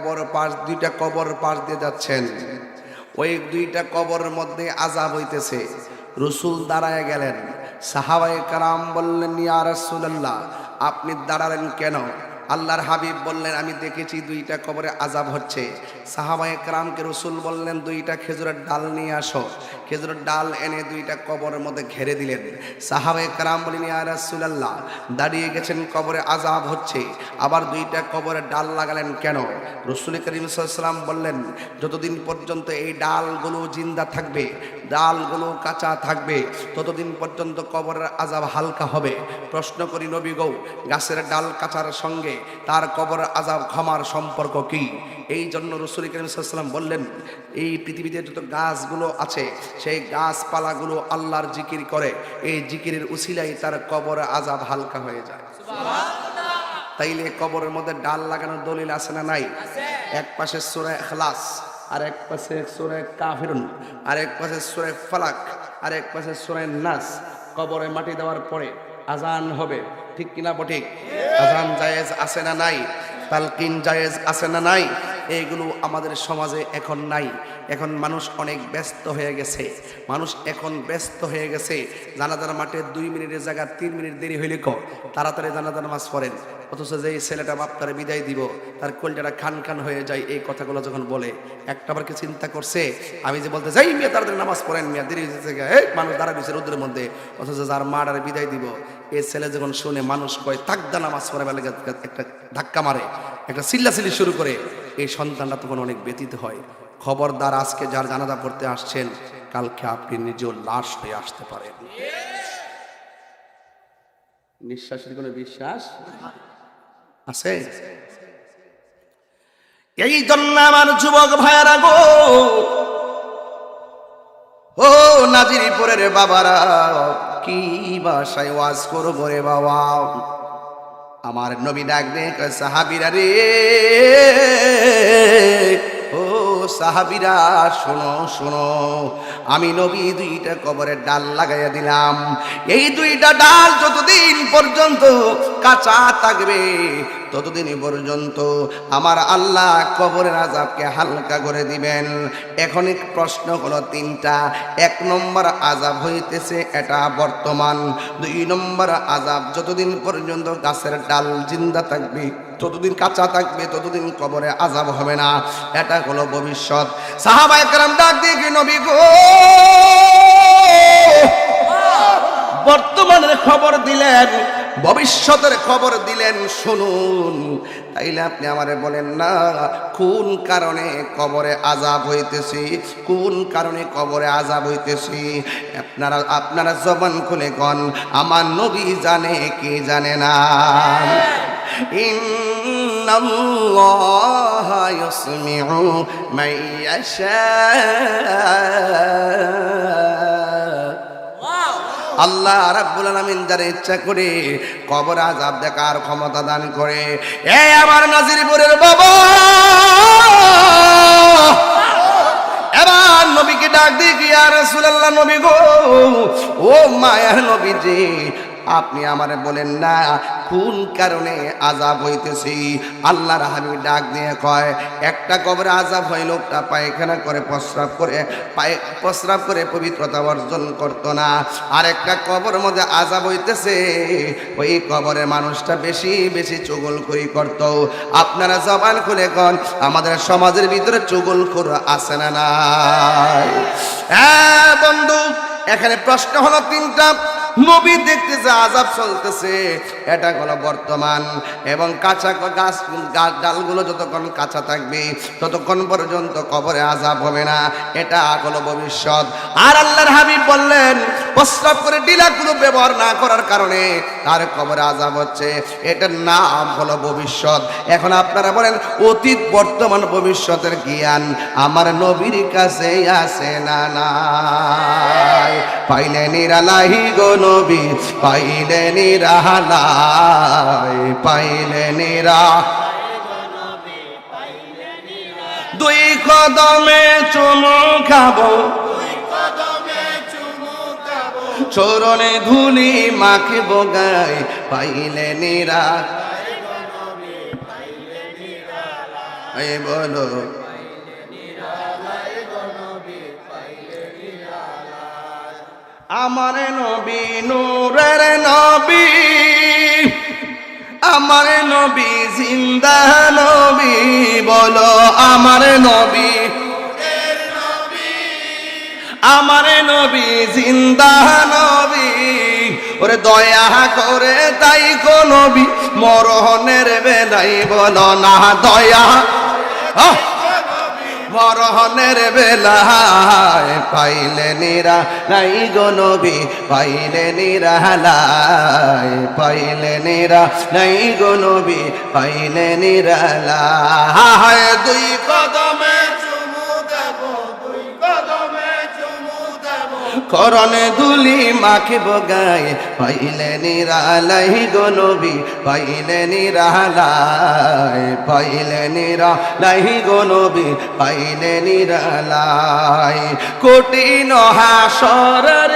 কবর পাশ, দুইটা কবর পাশ দিয়ে যাচ্ছেন। ওই দুইটা কবরের মধ্যে আজাব হইতেছে। রসুল দাঁড়ায় গেলেন। সাহাবাই কারাম বললেন, ইয়া রাসূলুল্লাহ, আপনি দাঁড়ালেন কেন? আল্লাহর হাবিব বললেন, আমি দেখেছি দুইটা কবরে আজাব হচ্ছে। সাহাবায়ে কারামকে রসুল বললেন, দুইটা খেজুরের ডাল নিয়ে আসো। খেজুরের ডাল এনে দুইটা কবরের মধ্যে ঘেরে দিলেন। সাহাবায়ে কারাম বলেন রাসূলুল্লাহ, দাঁড়িয়ে গেছেন কবরে আজাব হচ্ছে। আবার দুইটা কবরে ডাল লাগালেন কেন? রসুল করিম সাল্লাম বললেন, যতদিন পর্যন্ত এই ডালগুলো জিন্দা থাকবে, ডালগুলো কাঁচা থাকবে, ততদিন পর্যন্ত কবরের আজাব হালকা হবে। প্রশ্ন করি, নবী গৌ, গাছের ডাল কাঁচার সঙ্গে তার কবরের আজাব ক্ষমার সম্পর্ক কি? এই জন্য রসুল করিম সাল্লাম বললেন এই পৃথিবীতে যত গাছগুলো আছে সেই গাছপালাগুলো আল্লাহর জিকির করে। এই জিকিরের উসিলাই তার কবর আজাব হালকা হয়ে যায়। তাইলে কবরের মধ্যে ডাল লাগানোর দলিল আছে না নাই? এক পাশে সুরে এখলাস আর এক পাশে সুরে কাফিরুন আর এক পাশে সুরে ফালাক আর এক পাশে সুরে নাস। কবরে মাটি দেওয়ার পরে আজান হবে ঠিক কিনা বঠিক আজান জায়েজ আছে না নাই? তালকিন জায়েজ আছে না নাই? এইগুলো আমাদের সমাজে এখন নাই। এখন মানুষ অনেক ব্যস্ত হয়ে গেছে। মানুষ এখন ব্যস্ত হয়ে গেছে। জানাজার মাঠে দুই মিনিটের জায়গা, তিন মিনিট দেরি হইলে ক? তাড়াতাড়ি জানাজার নামাজ পড়েন। অথচ যে ছেলেটা বাপ বিদায় দিব, তার কলজাটা খান খান হয়ে যায় এই কথাগুলো যখন বলে একটাবার কি চিন্তা করছে? আমি যে বলতে যাই মিয়া তাড়াতাড়ি নামাজ পড়েন মিয়া, দেরি হয়েছে মানুষ দাঁড়া দিচ্ছে রোদ্রের মধ্যে। অথচ যার মা আর বিদায় দিব, এই ছেলে যখন শুনে মানুষ কয় তাকদা নামাজ পড়ে বেলা একটা ধাক্কা মারে। একটা চিল্লাচিল্লি শুরু করে। এই সন্তানটা তখন অনেক ব্যতীত হয়। খবরদার আজকে যার জানাজা পড়তে আসছেন, কালকে আপনি নিজেও লাশ হয়ে আসতে পারেন। নিঃশ্বাসের কোনো বিশ্বাস আছে? এই জন্য আমার যুবক ভাইয়ারা গো, ও নাজিরিপুরের বাবারা, কি বাসায় ওয়াজ করব রে বাবা? আমার নবী ডাক দে কয়, রে ও সাহাবিরা শোনো শোনো আমি নবী দুইটা কবরের ডাল লাগাইয়া দিলাম। এই দুইটা ডাল যতদিন পর্যন্ত কাঁচা থাকবে ততদিন পর্যন্ত আমার আল্লাহ কবরের আজাবকে হালকা করে দিবেন। এখন প্রশ্ন হলো তিনটা। এক নম্বর আজাব হইতেছে এটা বর্তমান। দুই নম্বর আজাব যতদিন পর্যন্ত গাছের ডাল জিন্দা থাকবে, ততদিন কাঁচা থাকবে, ততদিন কবরে আজাব হবে না। এটা হলো ভবিষ্যৎ। সাহাবা ডাক দিয়ে নবী গো? বর্তমানের খবর দিলেন ভবিষ্যতের খবর দিলেন শুনুন তাইলে আপনি আমারে বলেন না কোন কারণে কবরে আজাব হইতেছি কোন কারণে কবরে আজাব হইতেছি আপনারা আপনারা জবান খুলে কন আমার নবী জানে কি জানে না إن الله يسمع من يشاء আল্লাহ রাব্বুল আলামিন যারা ইচ্ছা করে কবর আজাব দেখার ক্ষমতা দান করে। এ আমার নাজিরপুরের বাবা! এবার নবীকে ডাক নবী গো! ও মায়ার নবীজি, আপনি আমারে বলেন না কোন কারণে আজাব হইতেছি? আল্লাহর হাবি ডাক দিয়ে কয়, একটা কবরে আজাব হয় লোকটা পায়খানা করে প্রস্রাব করে, পায়ে, প্রস্রাব করে পবিত্রতা অর্জন করতো না। আর একটা কবর মধ্যে আজাব হইতেছে, ওই কবরের মানুষটা বেশি বেশি চুগল করি করতো। আপনারা জবান খুলে কন, আমাদের সমাজের ভিতরে চুগল করে আসে না নাই? হ্যাঁ বন্ধু, এখানে প্রশ্ন হলো তিনটা। নবী দেখতেছে আজাব চলতেছে, এটা হলো বর্তমান। এবং কাঁচা গাছ গাছ ডালগুলো যতক্ষণ কাঁচা থাকবে, ততক্ষণ পর্যন্ত কবরে আজাব হবে না। এটা হলো ভবিষ্যৎ। আর আল্লাহর হাবিব বললেন প্রস্রাব করে ডিলাগুলো ব্যবহার না করার কারণে তার কবরে আজাব হচ্ছে। এটার নাম হলো ভবিষ্যৎ। এখন আপনারা বলেন, অতীত বর্তমান ভবিষ্যতের জ্ঞান আমার নবীর কাছে আছে না নাই পাইলে নিরালাহি গো নবী, পাইলে নিরালাই, পাইলে নিরা। দুই কদমে চুমু খাব চরণে ধুলি মাখিব গায়, পাইলে নিরা। বলো আমার নবী নূরের নবী, আমার নবী জিন্দা নবী, বলো আমার নবী আমার নবী জিন্দা নবী, ওরে দয়া করে তাই কো নবী মরহনের বেলাই বলো না দয়া! মরহনের বেলায় পাইলে নিরা নাই গো নবী, পাইলে নিরালায় পাইলে নিরা নাই গো নবী, পাইলে নিরালায় দুই কদমে করনে দুলি মাখিব গায়ে, পাইলে নিরালাই গো নবী, পাইলে নিরালায় পাইলে নিরালাই গো নবী, পাইলে নিরালাই। কঠিন হাসরের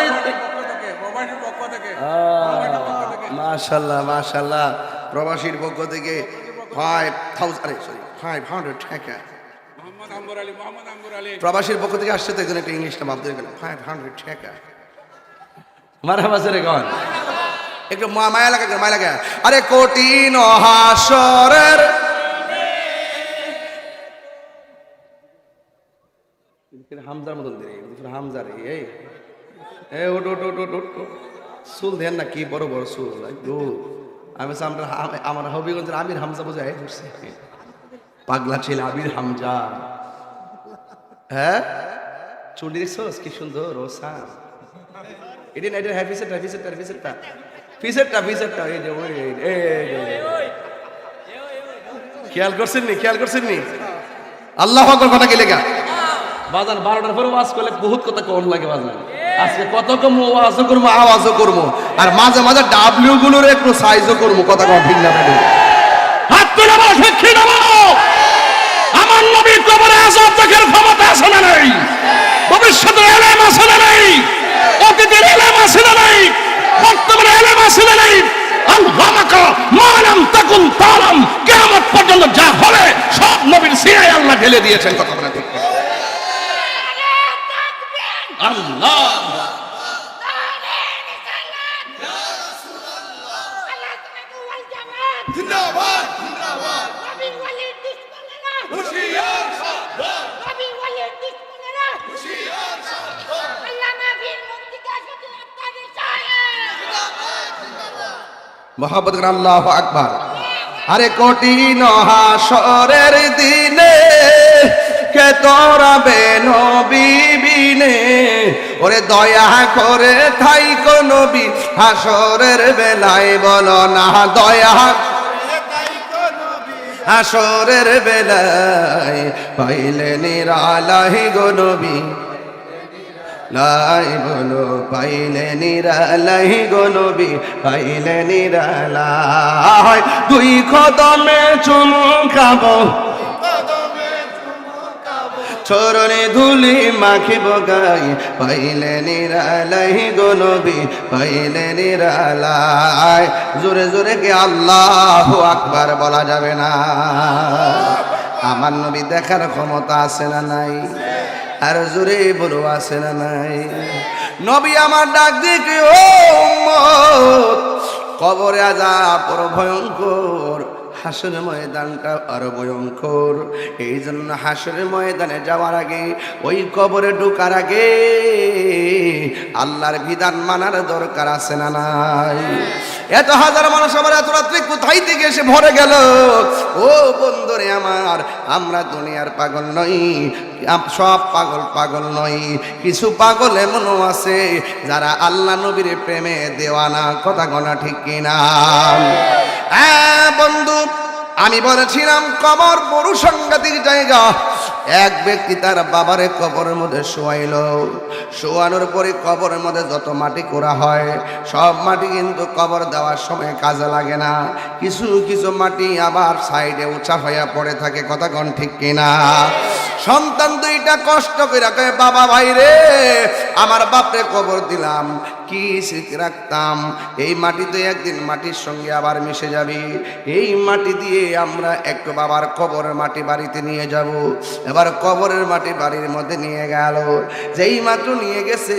মাশাল্লাহ মাশাল্লাহ প্রবাসীর পক্ষ থেকে five thousand sorry five hundred টাকা। প্রবাসীর পক্ষ থেকে আসছে তো একজন একটা ইংলিশটা ভাবতে গেল। ফাইভ হান্ড্রেড টাকা। মারা বাজারে গন একটু মায়া লাগা মায়া লাগা আরে কোটি হাসরের হামজার মতন দিরে হামজার এই। এ ওট ওট ওট ওট ওট ওট। চুল দেন না কি বড় বড় চুল একটু আমি আমরা আমার হবিগঞ্জের আমির হামজা বুঝছি পাগলা ছিল আবির হামজা। হ্যাঁ? চুল দেখছোস? কি সুন্দর এটি না এটা ফিসেরটা ফিসেরটা এই যে, ওই। খেয়াল করছেন নি? খেয়াল করছেন নি? আল্লাহ আকবর, কথা কি বাজান বারোটার পরে ওয়াজ করলে বহুত কথা কম লাগে বাজান আজকে কত কম? ওয়াজও করব আওয়াজও করব আর মাঝে মাঝে ডাব্লিউ গুলোর একটু সাইজও করব কথা কম ঠিক না হাত তুলে বলো সাক্ষী বলো আমার নবীর কবরে আজাব দেখার ক্ষমতা আছে না নাই ভবিষ্যতে এলেম আছে না নাই অতীতের এলেম আছে না নাই বর্তমানে এলেম না নাই। আল্লামাকা মালাম তাকুন তালাম। কিয়ামত পর্যন্ত যা হবে সব নবীর সিরায় আল্লাহ ঢেলে দিয়েছেন কথা বলে ঠিক আল্লাহ। জিন্দাবাদ জিন্দাবাদ। নবীর ওয়ালির দুশমনেরা। হুশিয়ার মোহাম্মদ আল্লাহ আকবার। আরে কোটি হাসরের দিনে কে তোরা বেনো? বিবিনে ওরে দয়া করে থাই নবী, হাসরের বেলায় বল না, দয়া হাসরের বেলায় পাইলে নিরালাহি গো নবী। লাই বলো, পাইলে নিরালাই গো নবী, পাইলে নিরালাই। দুই কদমে চুমু খাব। চরণে ধুলি মাখিব গাই, পাইলে নিরালাই গো নবী, পাইলে নিরালাই। জোরে জোরে কি আল্লাহ আকবার বলা যাবে না। আমার নবী দেখার ক্ষমতা আছে না নাই? আর জোরে বলো, আছে না নাই? নবী আমার ডাক দিকে ও কবরে আজাব বড় ভয়ঙ্কর। হাসরের ময়দানটা আরও ভয়ঙ্কর। এই জন্য হাসরের ময়দানে যাওয়ার আগে, ওই কবরে ঢোকার আগে আল্লাহর বিধান মানার দরকার আছে না নাই? এত হাজার মানুষ আমার এত রাত্রে কোথায় থেকে এসে ভরে গেল? ও বন্ধুরে আমার, আমরা দুনিয়ার পাগল নই সব পাগল পাগল নই। কিছু পাগল এমনও আছে যারা আল্লাহ নবীর প্রেমে দেওয়ানা কথা গনা ঠিক কিনা? হ্যাঁ বন্ধু, আমি বলেছিলাম কবর বড় সাংঘাতিক জায়গা। এক ব্যক্তি তার বাবারে কবরের মধ্যে শোয়াইল। শোয়ানোর পরে কবরের মধ্যে যত মাটি করা হয়, সব মাটি কিন্তু কবর দেওয়ার সময় কাজে লাগে না। কিছু কিছু মাটি আবার সাইডে উঁচা হইয়া পড়ে থাকে, কথা কন ঠিক কিনা? সন্তান দুইটা কষ্ট করে বাবা ভাই রে, আমার বাপরে কবর দিলাম। কি স্মৃতি রাখতাম? এই মাটিতে একদিন মাটির সঙ্গে আবার মিশে যাবে। এই মাটি দিয়ে আমরা একটু বাবার কবরের মাটি বাড়িতে নিয়ে যাব। এবার কবরের মাটি বাড়ির মধ্যে নিয়ে গেল। যেই মাত্র নিয়ে গেছে,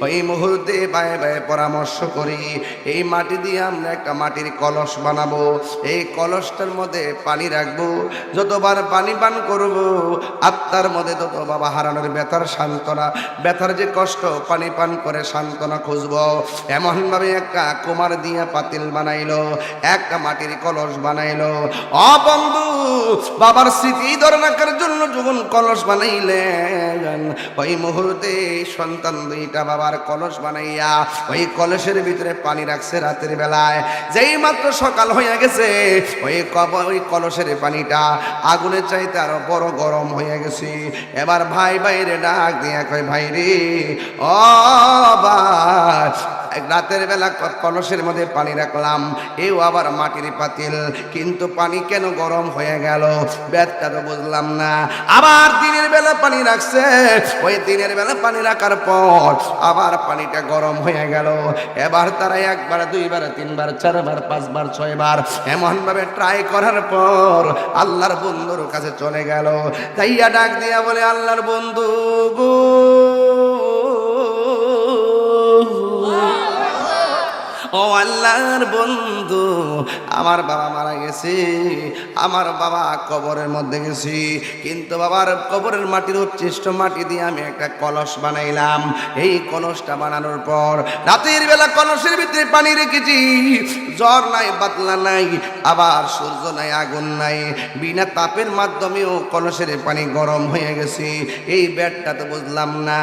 ওই মুহূর্তে বায়ে বায়ে পরামর্শ করি, এই মাটি দিয়ে আমরা একটা মাটির কলস বানাবো। এই কলসটার মধ্যে পানি রাখব। যতবার পানি পান করব, আত্মার মধ্যে তত বাবা হারানোর ব্যথার সান্ত্বনা। ব্যথার যে কষ্ট, পানি পান করে সান্ত্বনা খুঁজবো। এমনভাবে একটা কুমার দিয়ে পাতিল বানাইলো, একটা মাটির কলস বানাইলো। অ বন্ধু, বাবার স্মৃতি ধরে রাখার জন্য যখন কলস বানাইলেন, ওই মুহূর্তে সন্তান দুইটা বাবার কলস বানাইয়া ওই কলসের ভিতরে পানি রাখছে রাতের বেলায়। যেই মাত্র সকাল হয়ে গেছে, ওই ওই কলসের পানিটা আগুনের চাইতে আরও বড় গরম হয়ে গেছে। এবার ভাই বাইরে ডাক দিয়া কয় ভাই রে ও রাতের বেলা কলসের মধ্যে পানি রাখলাম। এও আবার মাটির পাতিল। কিন্তু পানি কেন গরম হয়ে গেল? ব্যাথটা তো বুঝলাম না। আবার দিনের বেলা পানি রাখছে। ওই দিনের বেলা পানি রাখার পর আবার পানিটা গরম হয়ে গেল। এবার তারা একবার, দুইবার, তিনবার, চারবার, পাঁচবার, ছয়বার এমনভাবে ট্রাই করার পর আল্লাহর বন্ধুর কাছে চলে গেল। তাইয়া ডাক দিয়া বলে, আল্লাহর বন্ধু গো। ও আল্লাহর বন্ধু, আমার বাবা মারা গেছে, আমার বাবা কবরের মধ্যে গেছি, কিন্তু বাবার কবরের মাটির উচ্ছিষ্ট মাটি দিয়ে আমি একটা কলস বানাইলাম। এই কলসটা বানানোর পর রাতের বেলা কলসের ভিতরে পানি রেখেছি, জ্বর নাই, বাতলা নাই, আবার সূর্য নাই, আগুন নাই। বিনা তাপের মাধ্যমেও কলসের পানি গরম হয়ে গেছে। এই ব্যাটটা তো বুঝলাম না।